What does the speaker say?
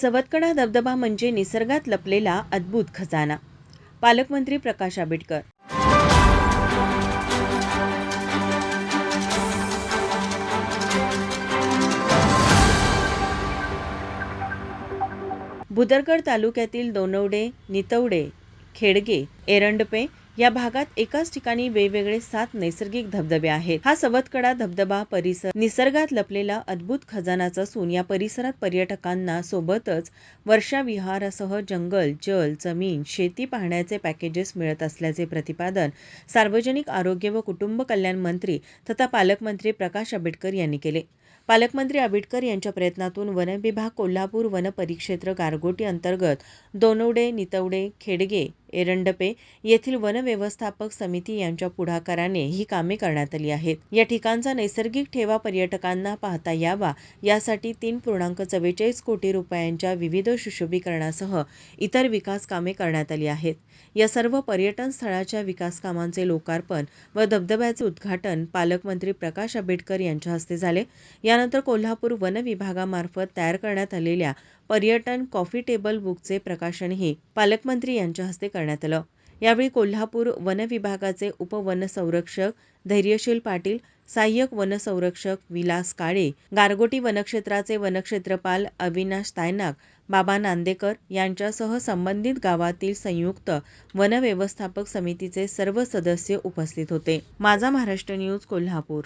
सवतकडा धबधबा म्हणजे निसर्गात लपलेला अद्भुत खजाना. पालकमंत्री प्रकाश आंबेडकर. भुदरगड तालुक्यातील दोनवडे नितवडे खेडगे एरंडपे या भागात एकाच ठिकाणी वेगवेगळे सात नैसर्गिक धबधबे आहेत. हा सवतकडा धबधबा परिसर निसर्गात लपलेला अद्भुत खजानाचा असून या परिसरात पर्यटकांना सोबतच वर्षाविहारासह जंगल जल जमीन शेती पाहण्याचे पॅकेजेस मिळत असल्याचे प्रतिपादन सार्वजनिक आरोग्य व कुटुंब कल्याण मंत्री तथा पालकमंत्री प्रकाश आंबेडकर यांनी केले. पालकमंत्री आंबेडकर यांच्या प्रयत्नातून वन विभाग कोल्हापूर वन परिक्षेत्र गारगोटी अंतर्गत दोनवडे नितवडे खेडगे एरंडपे येथील वन व्यवस्थापक समिती यांच्या पुढाकाराने ही कामे करण्यात आली आहेत. या ठिकाणचा नैसर्गिक ठेवा पर्यटकांना पाहता यावा. यासाठी तीन पूर्णांक चव्वेचाळीस कोटी रुपयांच्या विविध सुशोभीकरणासह इतर विकास कामे करण्यात आली आहेत. या सर्व पर्यटन स्थळाच्या विकास कामांचे लोकार्पण व धबधब्याचे उद्घाटन पालकमंत्री प्रकाश आंबेडकर यांच्या हस्ते झाले. यानंतर कोल्हापूर वन विभागामार्फत तयार करण्यात आलेल्या पर्यटन कॉफी टेबल बुकचे प्रकाशनही पालकमंत्री यांच्या हस्ते करण्यात आलं. यावेळी कोल्हापूर वन विभागाचे उपवनसंरक्षक धैर्यशील पाटील सहाय्यक वनसंरक्षक विलास काळे गारगोटी वनक्षेत्राचे वनक्षेत्रपाल अविनाश तायनाक बाबा नांदेकर यांच्यासह संबंधित गावातील संयुक्त वनव्यवस्थापक समितीचे सर्व सदस्य उपस्थित होते. माझा महाराष्ट्र न्यूज कोल्हापूर.